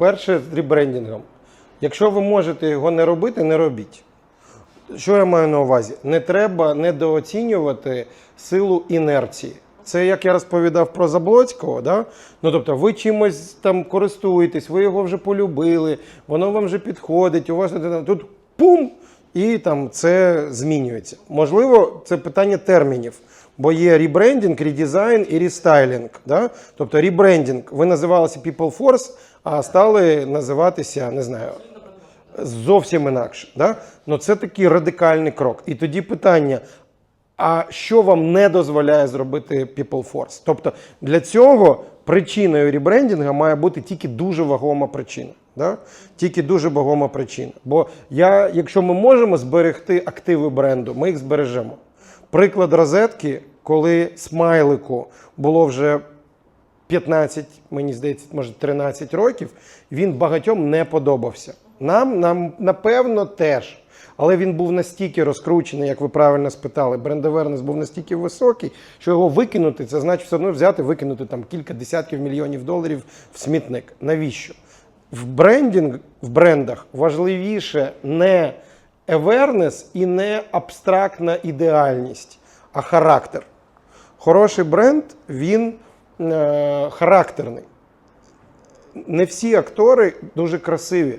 По-перше, з ребрендингом. Якщо ви можете його не робити, не робіть. Що я маю на увазі? Не треба недооцінювати силу інерції. Це як я розповідав про Заблоцького, да? ну тобто ви чимось там користуєтесь, ви його вже полюбили, воно вам вже підходить, у вас тут пум, і там це змінюється. Можливо, це питання термінів, бо є ребрендінг, редизайн і рестайлінг. Да? Тобто ребрендінг, ви називалися People Force, а стали називатися, не знаю, зовсім інакше. Да? Ну, це такий радикальний крок. І тоді питання: а що вам не дозволяє зробити People Force? Тобто для цього причиною ребрендінга має бути тільки дуже вагома причина. Да? Тільки дуже вагома причина. Бо я, якщо ми можемо зберегти активи бренду, ми їх збережемо. Приклад розетки, коли смайлику було вже 15, мені здається, може 13 років, він багатьом не подобався. Нам, нам напевно, теж. Але він був настільки розкручений, як ви правильно спитали, бренд-авернес був настільки високий, що його викинути, це значить все одно взяти, викинути там кілька десятків мільйонів доларів в смітник. Навіщо? В брендінг, в брендах важливіше не awareness і не абстрактна ідеальність, а характер. Хороший бренд, він е, характерний. Не всі актори дуже красиві,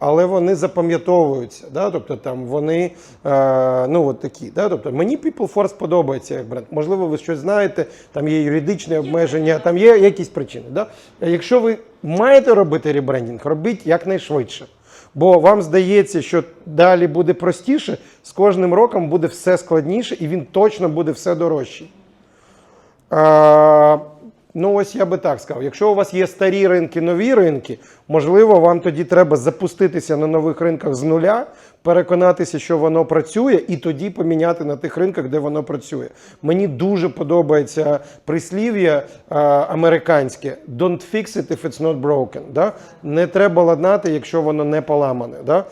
але вони запам'ятовуються. Да? Тобто там вони е, ну, от такі. Да? Тобто, мені People подобається як бренд. Можливо, ви щось знаєте, там є юридичні обмеження, там є якісь причини. Да? Якщо ви маєте робити ребрендінг, робіть якнайшвидше. Бо вам здається, що далі буде простіше, з кожним роком буде все складніше, і він точно буде все дорожчий. А, ну, ось я би так сказав. Якщо у вас є старі ринки, нові ринки, можливо, вам тоді треба запуститися на нових ринках з нуля, переконатися, що воно працює, і тоді поміняти на тих ринках, де воно працює. Мені дуже подобається прислів'я американське «Don't fix it if it's not broken». Да? Не треба ладнати, якщо воно не поламане. Да?